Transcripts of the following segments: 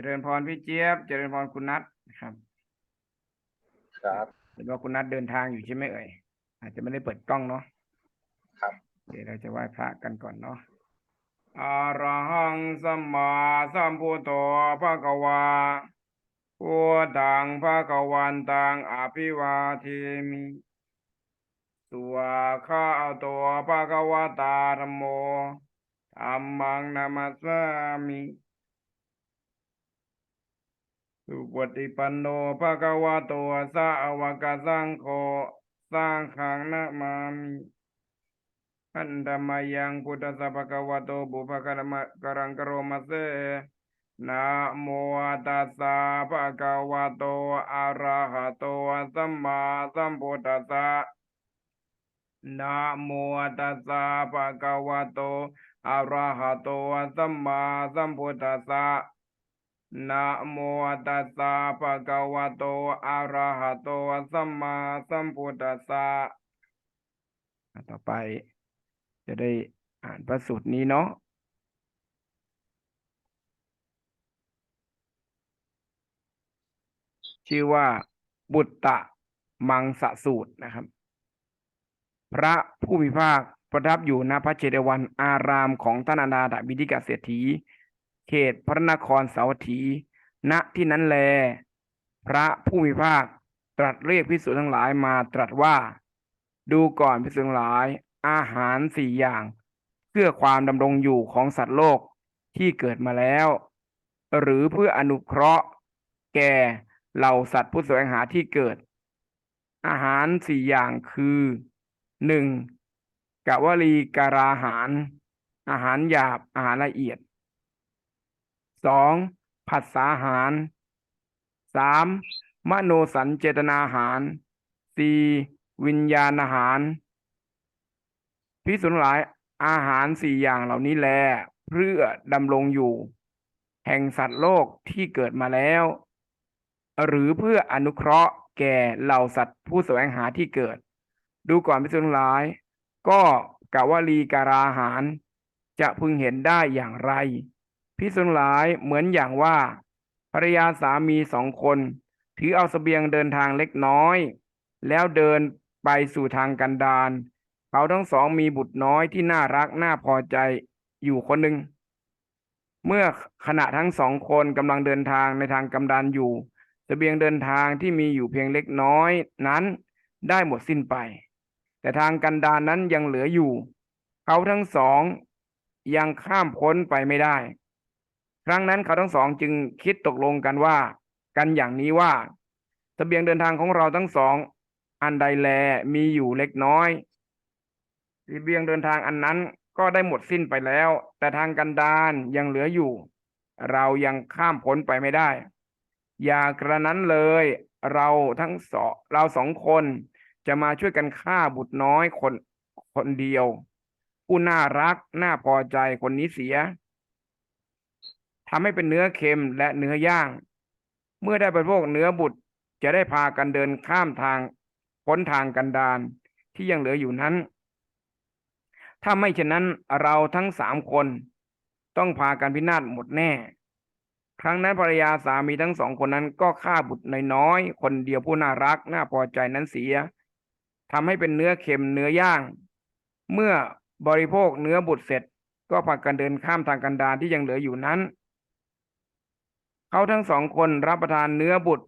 จริญพรพี่เจี๊ยบ เจริญพรคุณนัทนะครับ ครับเห็นว่าคุณนัทเดินทางอยู่ใช่ไหมเอ่ยอาจจะไม่ได้เปิดกล้องเนาะครับ เดี๋ยวเราจะไหว้พระกันก่อนเนาะอะระหังสัมมาสัมพุทโธภะคะวาพุทธังภะคะวันตังอภิวาเทมิสวาคาโตภะคะวะตาธัมโมธัมมังนามัสสามิ สุปฏิปันโนภะคะวะโตสาวกสังโฆสังฆังนะมามิอันธรรมยังพุทธสสะภะคะวะโตบุพการมะกรังกรมะเสนะโมตัสสะภะคะวะโตอะระหะโตสัมมาสัมพุทธัสสะนะโมตัสสะภะคะวะโตอะระหะโตสัมมาสัมพุทธัสสะ นะโมตัสสะภะคะวะโต อะระหะโต สัมมาสัมพุทธัสสะต่อไป จะได้อ่านพระสูตรนี้เนาะชื่อว่าบุตตะมังสะสูตรนะครับ พระผู้มีภาคประทับอยู่ณพระเจดวันอารามของท่านอนาถบิณฑิกเศรษฐี เขตพระนครสาวัตถี ณ ที่นั้นแล พระผู้มีภาคตรัสเรียกพิสุทั้งหลายมาตรัสว่า ดูก่อนพิสุทั้งหลาย อาหารสี่อย่าง เพื่อความดำรงอยู่ของสัตว์โลกที่เกิดมาแล้ว หรือเพื่ออนุเคราะห์ แก่เหล่าสัตว์ผู้แสวงหาที่เกิด อาหารสี่อย่างคือหนึ่งกะวลีการาหาร อาหารหยาบอาหารละเอียด สองผัสสาหารสามมโนสัญเจตนาหารสี่วิญญาณอาหารพิสุนหลายอาหารสี่อย่างเหล่านี้แล เพื่อดำรงอยู่ แห่งสัตว์โลกที่เกิดมาแล้ว หรือเพื่ออนุเคราะห์แก่เหล่าสัตว์ผู้แสวงหาที่เกิด ดูก่อนพิสุนหลาย ก็กะวลีการาหาร จะพึงเห็นได้อย่างไร พิสุนหลายเหมือนอย่างว่า ภรรยาสามีสองคน ถือเอาเสบียงเดินทางเล็กน้อย แล้วเดินไปสู่ทางกันดารเขาทั้งสองมีบุตรน้อยที่น่ารักน่าพอใจอยู่คนหนึ่งเมื่อขณะทั้งสองคนกำลังเดินทางในทางกำดานอยู่เสบียงเดินทางที่มีอยู่เพียงเล็กน้อยนั้นได้หมดสิ้นไป แต่ทางกันดารนนั้นยังเหลืออยู่ เขาทั้งสองยังข้ามพ้นไปไม่ได้ ครั้งนั้นเขาทั้งสองจึงคิดตกลงกันว่า กันอย่างนี้ว่าทะเบียงเดินทางของเราทั้งสอง อันใดแลมีอยู่เล็กน้อยทะเบียงเดินทางอันนั้นก็ได้หมดสิ้นไปแล้ว แต่ทางกันดารยังเหลืออยู่ เรายังข้ามพ้นไปไม่ได้ อย่ากระนั้นเลย เราทั้งสองเราสองคนจะมาช่วยกันฆ่าบุตรน้อยคนคนเดียว ผู้น่ารักน่าพอใจคนนี้เสีย ทำให้เป็นเนื้อเค็มและเนื้อย่าง เมื่อได้บริโภคเนื้อบุตรจะได้พากันเดินข้ามทางพ้นทางกันดารที่ยังเหลืออยู่นั้น ถ้าไม่เช่นนั้นเราทั้งสามคน ต้องพากันพินาศหมดแน่ ครั้งนั้นภรรยาสามีทั้งสองคนนั้นก็ฆ่าบุตรน้อยคนเดียวผู้น่ารักน่าพอใจนั้นเสียทำให้เป็นเนื้อเค็มเนื้อย่าง เมื่อบริโภคเนื้อบุตรเสร็จ ก็พากันเดินข้ามทางกันดารที่ยังเหลืออยู่นั้น เขาทั้งสองคนรับประทานเนื้อบุตร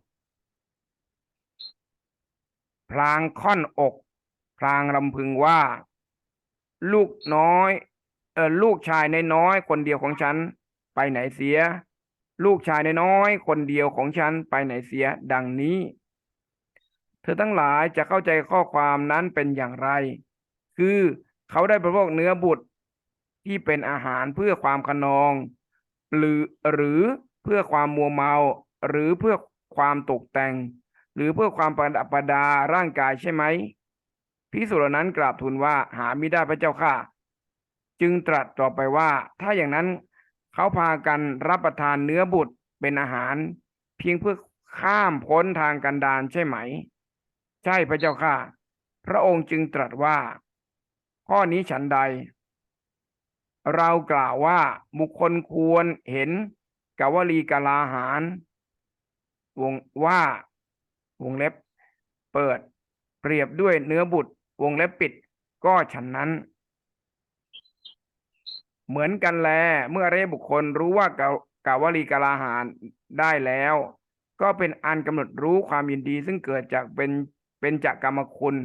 พลางค่อนอก พลางรำพึงว่า ลูกน้อยเออลูกชายในน้อยคนเดียวของฉัน ไปไหนเสีย ลูกชายในน้อยคนเดียวของฉันไปไหนเสีย ดังนี้ เธอทั้งหลายจะเข้าใจข้อความนั้นเป็นอย่างไร คือเขาได้บริโภคเนื้อบุตรที่เป็นอาหารเพื่อความขนอง หรือหรือ เพื่อความมัวเมา หรือเพื่อความตกแต่ง หรือเพื่อความประดับประดาร่างกายใช่ไหมพิสุเหล่านั้นกราบทูลว่าหาไม่ได้พระเจ้าค่ะ จึงตรัสต่อไปว่า ถ้าอย่างนั้นเขาพากันรับประทานเนื้อบุตรเป็นอาหาร เพียงเพื่อข้ามพ้นทางกันดารใช่ไหม ใช่พระเจ้าค่ะ พระองค์จึงตรัสว่า ข้อนี้ฉันใด เรากล่าวว่าบุคคลควรเห็น กาวลีกาลาหาร วงว่าวงเล็บ เปิด เปรียบด้วยเนื้อบุตร วงเล็บปิด ก็ฉันนั้น เหมือนกันแล เมื่ออริยบุคคลรู้ว่ากากาวลีกาลาหารได้แล้ว ก็เป็นอันกำหนดรู้ความยินดี ซึ่งเกิดจากเป็นเป็นจากกรรมคุณ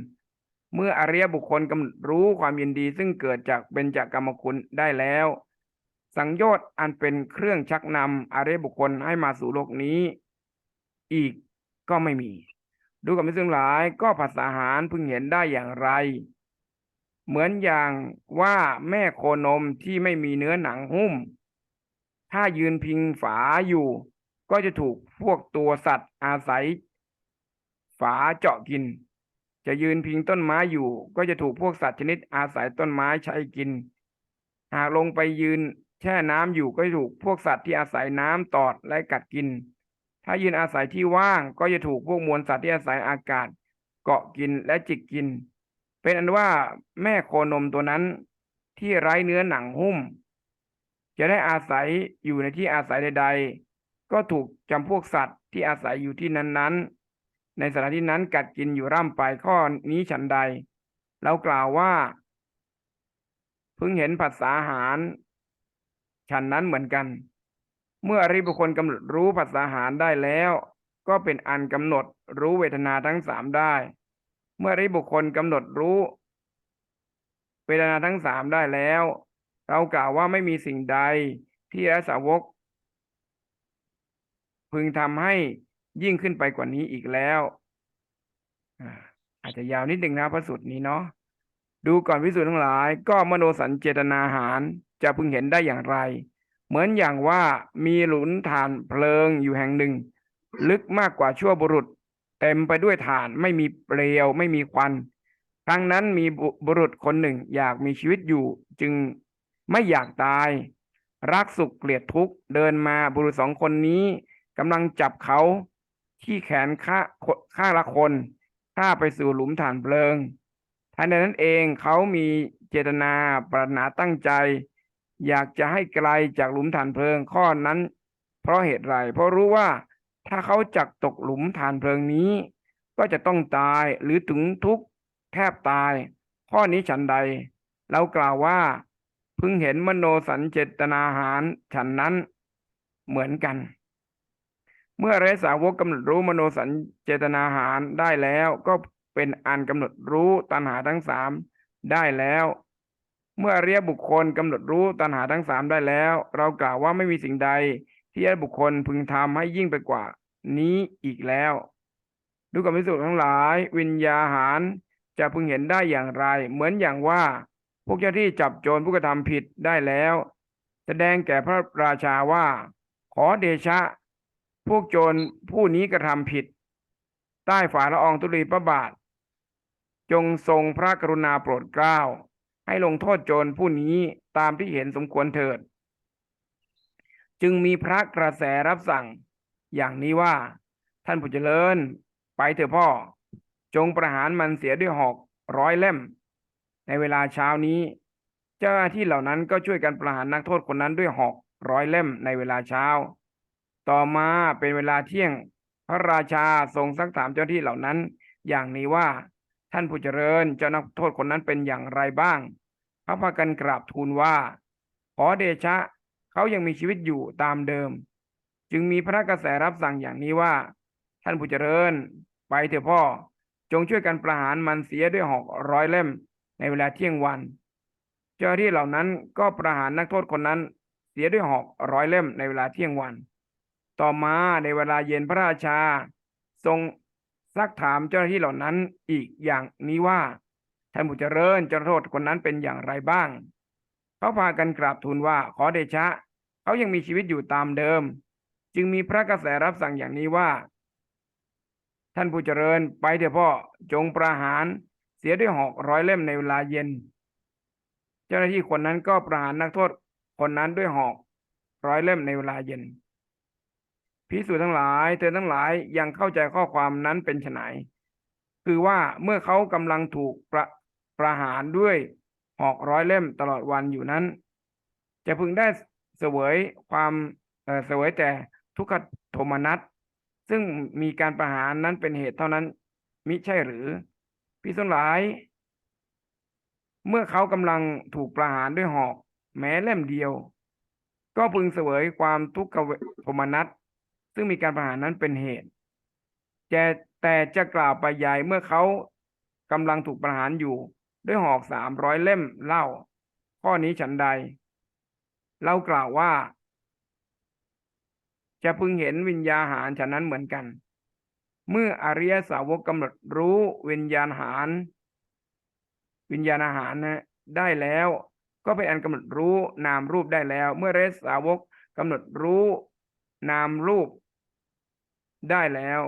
เมื่ออริยบุคคลกำหนดรู้ความยินดี ซึ่งเกิดจากเป็นจากกรรมคุณได้แล้ว สังโยชน์อันเป็นเครื่องชักนำอริยบุคคลให้มาสู่โลกนี้ อีกก็ไม่มี ดูกับมิตรทั้งหลายก็ภาษาหารพึงเห็นได้อย่างไร เหมือนอย่างว่าแม่โคนมที่ไม่มีเนื้อหนังหุ้ม ถ้ายืนพิงฝาอยู่ ก็จะถูกพวกตัวสัตว์อาศัย ฝาเจาะกิน จะยืนพิงต้นไม้อยู่ ก็จะถูกพวกสัตว์ชนิดอาศัยต้นไม้ใช้กิน หากลงไปยืน แช่น้ำอยู่ก็จะถูกพวกสัตว์ที่อาศัยน้ำตอดและกัดกิน ถ้ายืนอาศัยที่ว่างก็จะถูกพวกมวลสัตว์ที่อาศัยอากาศ เกาะกินและจิกกิน เป็นอันว่าแม่โคนมตัวนั้นที่ไร้เนื้อหนังหุ้ม จะได้อาศัยอยู่ในที่อาศัยใด ๆ ก็ถูกจำพวกสัตว์ที่อาศัยอยู่ที่นั้นๆ ในสถานที่นั้นกัดกินอยู่ร่ำไปข้อนี้ฉันใดเรากล่าวว่าเพิ่งเห็นผัสสาหาร ฉันนั้นเหมือนกัน เมื่ออริบุคคลกำหนดรู้ผัสสาหารได้แล้ว ก็เป็นอันกำหนดรู้เวทนาทั้งสามได้ เมื่ออริบุคคลกำหนดรู้ เวทนาทั้งสามได้แล้ว เรากล่าวว่าไม่มีสิ่งใดที่พระสาวก พึงทำให้ยิ่งขึ้นไปกว่านี้อีกแล้วอาจจะยาวนิดหนึ่งนะพระสูตรนี้เนาะดูก่อนวิสุทธ์ทั้งหลาย ก็มโนสัญเจตนาหาร จะพึงเห็นได้อย่างไร เหมือนอย่างว่ามีหลุมฐานเพลิงอยู่แห่งหนึ่ง ลึกมากกว่าชั่วบุรุษ เต็มไปด้วยฐานไม่มีเปลวไม่มีควันครั้งนั้นมีบุบุรุษคนหนึ่งอยากมีชีวิตอยู่ จึงไม่อยากตาย รักสุขเกลียดทุกข์เดินมาบุรุษสองคนนี้กำลังจับเขาที่แขนข้าข้างละคนข้าไปสู่หลุมฐานเพลิงทันใดนั้นเองเขามีเจตนาปรารถนาตั้งใจ อยากจะให้ไกลจากหลุมฐานเพลิงข้อนั้น เพราะเหตุไรเพราะรู้ว่าถ้าเขาจักตกหลุมฐานเพลิงนี้ ก็จะต้องตายหรือถึงทุกข์แทบตาย ข้อนี้ฉันใด เรากล่าวว่า พึงเห็นมโนสัญเจตนาหารฉันนั้นเหมือนกัน เมื่ออริยสาวกกำหนดรู้มโนสัญเจตนาหารได้แล้ว ก็เป็นอันกำหนดรู้ตัณหาทั้งสามได้แล้ว เมื่ออริยบุคคลกำหนดรู้ตัณหาทั้งสามได้แล้ว เรากล่าวว่าไม่มีสิ่งใด ที่อริยบุคคลพึงทำให้ยิ่งไปกว่า นี้อีกแล้ว ดูกับพิสุทธ์ทั้งหลาย วิญญาหารจะพึงเห็นได้อย่างไร เหมือนอย่างว่า พวกเจ้าที่จับโจรผู้กระทำผิดได้แล้ว แสดงแก่พระราชาว่า ขอเดชะ พวกโจรผู้นี้กระทำผิด ใต้ฝ่าละอองธุลีพระบาท จงทรงพระกรุณาโปรดเกล้า ให้ลงโทษโจรผู้นี้ตามที่เห็นสมควรเถิด จึงมีพระกระแสรับสั่ง อย่างนี้ว่า ท่านผู้เจริญ ไปเถอะพ่อ จงประหารมันเสียด้วยหอกร้อยเล่ม ในเวลาเช้านี้ เจ้าหน้าที่เหล่านั้นก็ช่วยกันประหารนักโทษคนนั้นด้วยหอกร้อยเล่มในเวลาเช้า ต่อมาเป็นเวลาเที่ยง พระราชาทรงซักถามเจ้าหน้าที่เหล่านั้น อย่างนี้ว่า ท่านผู้เจริญเจ้านักโทษคนนั้นเป็นอย่างไรบ้าง พระพากันกราบทูลว่า ขอเดชะ เขายังมีชีวิตอยู่ตามเดิม จึงมีพระกระแสรับสั่งอย่างนี้ว่า ท่านผู้เจริญ ไปเถอะพ่อ จงช่วยกันประหารมันเสียด้วยหอกร้อยเล่ม ในเวลาเที่ยงวัน เจ้าหน้าที่เหล่านั้นก็ประหารนักโทษคนนั้น เสียด้วยหอกร้อยเล่มในเวลาเที่ยงวัน ต่อมาในเวลาเย็นพระราชา ทรง ซักถามเจ้าหน้าที่เหล่านั้นอีกอย่างนี้ว่าท่านผู้เจริญเจ้าโทษคนนั้นเป็นอย่างไรบ้าง เขาพากันกราบทูลว่าขอเดชะ เขายังมีชีวิตอยู่ตามเดิม จึงมีพระกระแสรับสั่งอย่างนี้ว่า ท่านผู้เจริญไปเถอะพ่อจงประหารเสียด้วยหอกร้อยเล่มในเวลาเย็น เจ้าหน้าที่คนนั้นก็ประหารนักโทษคนนั้นด้วยหอกร้อยเล่มในเวลาเย็น พิสูจน์ทั้งหลาย เธอทั้งหลายยังเข้าใจข้อความนั้นเป็นไฉนคือว่าเมื่อเขากำลังถูกประประหารด้วยหอกร้อยเล่มตลอดวันอยู่นั้น จะพึงได้เสวยความเอ่อเสวยแต่ทุกขโทมนัสซึ่งมีการประหารนั้นเป็นเหตุเท่านั้น มิใช่หรือพิสุหลาย เมื่อเขากำลังถูกประหารด้วยหอก แม้เล่มเดียว ก็พึงเสวยความทุกขโทมนัส ซึ่งมีการประหารนั้นเป็นเหตุแต่แต่จะกล่าวไปยายเมื่อเขากำลังถูกประหารอยู่ ด้วยหอกสามร้อยเล่มเล่า ข้อนี้ฉันใด เรากล่าวว่า จะพึงเห็นวิญญาหารฉะนั้นเหมือนกัน เมื่ออริยสาวกกำหนดรู้วิญญาณหาร วิญญาณอาหารนะได้แล้ว ก็เป็นอันกำหนดรู้นามรูปได้แล้ว เมื่อเรสสาวกกำหนดรู้นามรูป ได้แล้ว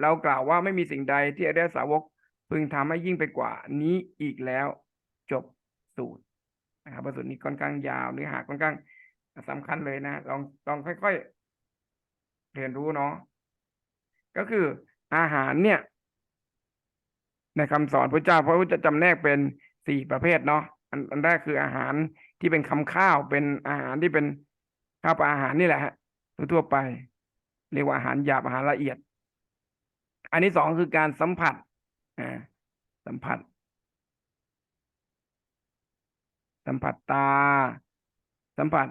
เรากล่าวว่าไม่มีสิ่งใดที่อริยสาวกพึงทำให้ยิ่งไปกว่านี้อีกแล้ว จบสูตรนะครับพระสูตรนี้ค่อนข้างยาวเนื้อหาค่อนข้างสำคัญเลยนะลองลองค่อยๆเรียนรู้เนาะก็คืออาหารเนี่ย ในคำสอนพระเจ้าพระพุทธจะจำแนกเป็นสี่ประเภทเนาะอันอันแรกคืออาหารที่เป็นคำข้าวเป็นอาหารที่เป็นข้าวปลาอาหารนี่แหละฮะทั่วไป เรียกว่าอาหารหยาบอาหารละเอียด อันที่สองคือการสัมผัสอ่าสัมผัส สัมผัสตา สัมผัส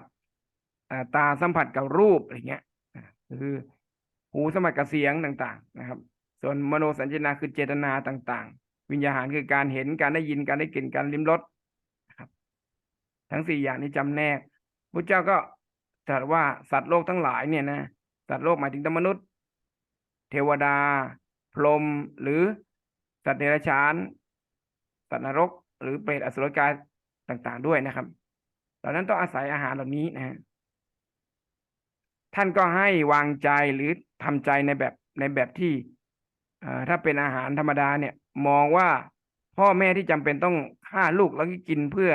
อตาสัมผัสกับรูปอะไรเงี้ยคือหูสัมผัสกับเสียงต่างๆ นะครับ ส่วนมโนสัญญนาคือเจตนาต่างๆ วิญญาณคือการเห็นการได้ยินการได้กลิ่นการลิ้มรสครับ ทั้งสี่อย่างนี้จำแนกพระเจ้าก็ตรัสว่าสัตว์โลกทั้งหลายเนี่ยนะ สัตว์โลกหมายถึงทั้งมนุษย์ เทวดา พรหมหรือสัตว์เดรัจฉาน สัตว์นรก หรือเปรตอสุรกายต่างๆด้วยนะครับเหล่านั้นต้องอาศัยอาหารเหล่านี้นะฮะท่านก็ให้วางใจหรือทำใจในแบบในแบบที่เอ่อถ้าเป็นอาหารธรรมดาเนี่ย มองว่าพ่อแม่ที่จำเป็นต้องฆ่าลูกแล้วก็กินเพื่อ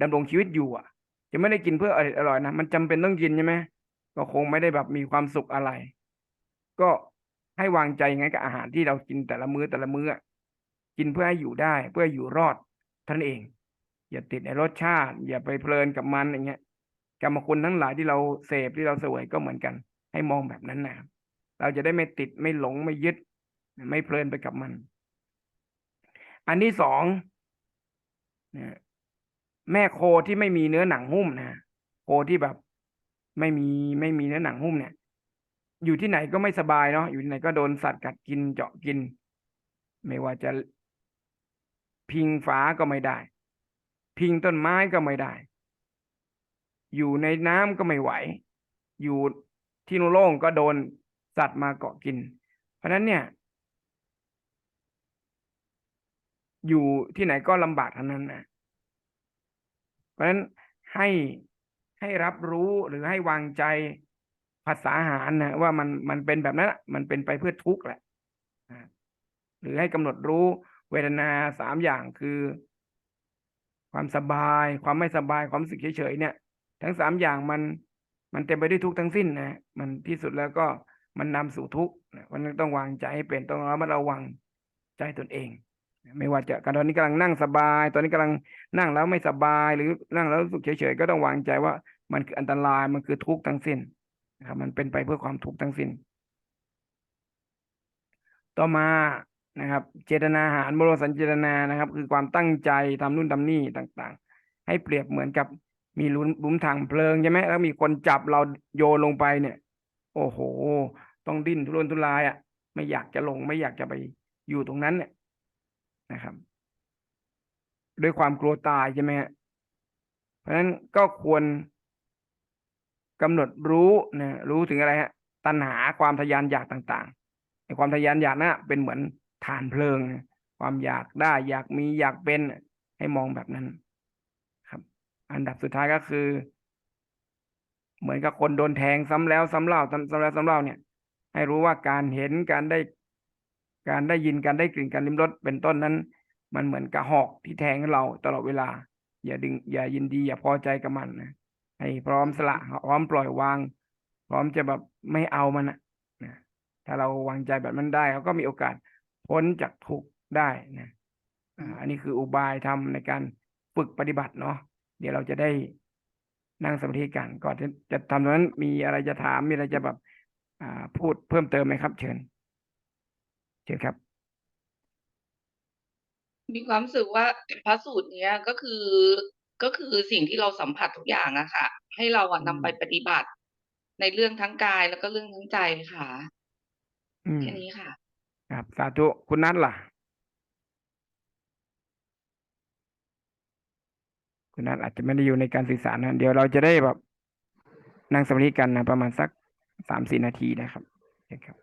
ดำรงชีวิตอยู่อะ จะไม่ได้กินเพื่ออร่อยนะมันจำเป็นต้องกินใช่ไหม ก็คงไม่ได้แบบมีความสุขอะไร ก็ให้วางใจอย่างไงกับอาหารที่เรากินแต่ละมื้อแต่ละมื้อ กินเพื่อให้อยู่ได้เพื่ออยู่รอดท่านเอง อย่าติดในรสชาติ อย่าไปเพลินกับมันอย่างเงี้ยกรรมคุณทั้งหลายที่เราเสพที่เราเสวยก็เหมือนกัน ให้มองแบบนั้นนะเราจะได้ไม่ติดไม่หลงไม่ยึด ไม่เพลินไปกับมัน อันที่สองแม่โคที่ไม่มีเนื้อหนังหุ้มนะโคที่แบบ ไม่มีไม่มีเนื้อหนังหุ้มเนี่ย อยู่ที่ไหนก็ไม่สบายเนาะอยู่ที่ไหนก็โดนสัตว์กัดกินเจาะกิน ไม่ว่าจะ พิงฝาก็ไม่ได้ พิงต้นไม้ก็ไม่ได้ อยู่ในน้ำก็ไม่ไหว อยู่ที่โล่งก็โดนสัตว์มาเกาะกิน เพราะฉะนั้นเนี่ย อยู่ที่ไหนก็ลำบากทั้งนั้นนะเพราะฉะนั้นให้ ให้รับรู้หรือให้วางใจภาษาหารนะว่ามันมันเป็นแบบนั้นอะมันเป็นไปเพื่อทุกข์แหละหรือให้กำหนดรู้เวทนาสามอย่างคือ ความสบาย ความไม่สบายความรู้สึกเฉยๆเนี่ย ทั้งสามอย่างมันมันเต็มไปด้วยทุกข์ทั้งสิ้นนะมันที่สุดแล้วก็มันนำสู่ทุกข์นะวันนั้นต้องวางใจให้เป็นต้องระมัดระวังใจตนเอง ไม่ว่าจะการตอนนี้กำลังนั่งสบาย ตอนนี้กำลังนั่งแล้วไม่สบายหรือนั่งแล้วรู้สึกเฉยๆก็ต้องวางใจว่ามันคืออันตรายมันคือทุกข์ทั้งสิ้นนะครับมันเป็นไปเพื่อความทุกข์ทั้งสิ้น ต่อมานะครับ เจตนาหารมโรสัญเจตนานะครับ คือความตั้งใจทำนู่นทำนี่ต่างๆ ให้เปรียบเหมือนกับมีลุมหลุมถังเพลิงใช่ไหมแล้วมีคนจับเราโยนลงไปเนี่ย โอ้โห ต้องดิ้นทุรนทุรายอะ ไม่อยากจะลงไม่อยากจะไปอยู่ตรงนั้นเนี่ย นะครับ ด้วยความกลัวตายใช่ไหมฮะเพราะฉะนั้นก็ควรกำหนดรู้นะรู้ถึงอะไรฮะตัณหาความทะยานอยากต่างๆไอ้ความทะยานอยากนะ่ะเป็นเหมือนฐานเพลิง ความอยากได้อยากมีอยากเป็นให้มองแบบนั้นครับ อันดับสุดท้ายก็คือ เหมือนกับคนโดนแทงซ้ำแล้วซ้ำเล่าซ้ำแล้วซ้ำเล่าเนี่ย ให้รู้ว่าการเห็นการได้ การได้ยินการได้กลิ่นการลิ้มรสเป็นต้นนั้น มันเหมือนกระหอกที่แทงเราตลอดเวลา อย่าดึงอย่ายินดีอย่าพอใจกับมันนะให้พร้อมสละพร้อมปล่อยวาง พร้อมจะแบบไม่เอามันนะถ้าเราวางใจแบบนั้นได้เขาก็มีโอกาสพ้นจากทุกข์ได้นะอันนี้คืออุบายทำในการฝึกปฏิบัติเนาะเดี๋ยวเราจะได้นั่งสมาธิกันก่อนจะทำนั้นมีอะไรจะถามมีอะไรจะแบบพูดเพิ่มเติมไหมครับ เชิญ เชิญครับ มีความรู้สึกว่าพระสูตรเนี้ยก็คือก็คือสิ่งที่เราสัมผัสทุกอย่างอะค่ะ ให้เราอะอืมนำไปปฏิบัติ ในเรื่องทั้งกายแล้วก็เรื่องทั้งใจค่ะอืมแค่นี้ค่ะ ครับสาธุคุณนัทล่ะ คุณนัทอาจจะไม่ได้อยู่ในการสื่อสารนะเดี๋ยวเราจะได้แบบนั่งสมาธิกันนะประมาณสักสามสี่นาทีนะครับเชิญครับ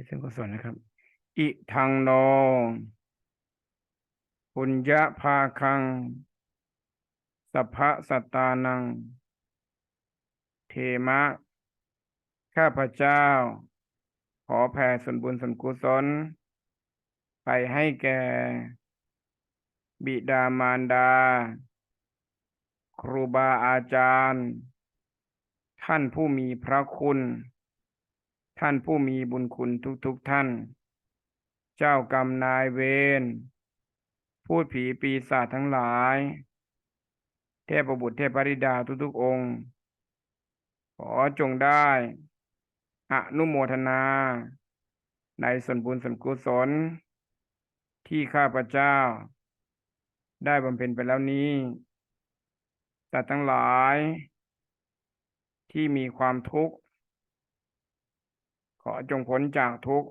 ที่เป็นกุศลนะครับ อิทังโนปุญญาภาคังสัพพะสัตตานัง เทมะ ข้าพเจ้า ขอแผ่ส่วนบุญส่วนกุศล ไปให้แก่ บิดามารดา ครูบาอาจารย์ ท่านผู้มีพระคุณ ท่านผู้มีบุญคุณทุกๆทท่าน เจ้ากรรมนายเวรพูดผีปีศาจทั้งหลาย เทพบุตรเทพธิดาทุกๆองค์ ขอจงได้อนุโมทนา ในส่วนบุญส่วนกุศล ที่ข้าพเจ้า ได้บำเพ็ญไปแล้วนี้แต่ทั้งหลาย ที่มีความทุกข์ ขอจงพ้นจากทุกข์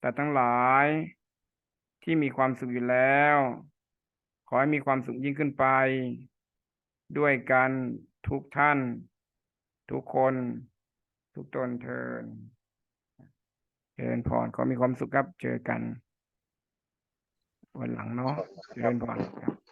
แต่ทั้งหลายที่มีความสุขอยู่แล้ว ขอให้มีความสุขยิ่งขึ้นไป ด้วยกันทุกท่าน ทุกคน ทุกตนเทินเจริญพรขอมีความสุขครับ เจอกัน วันหลังเนาะเจริญพรครับ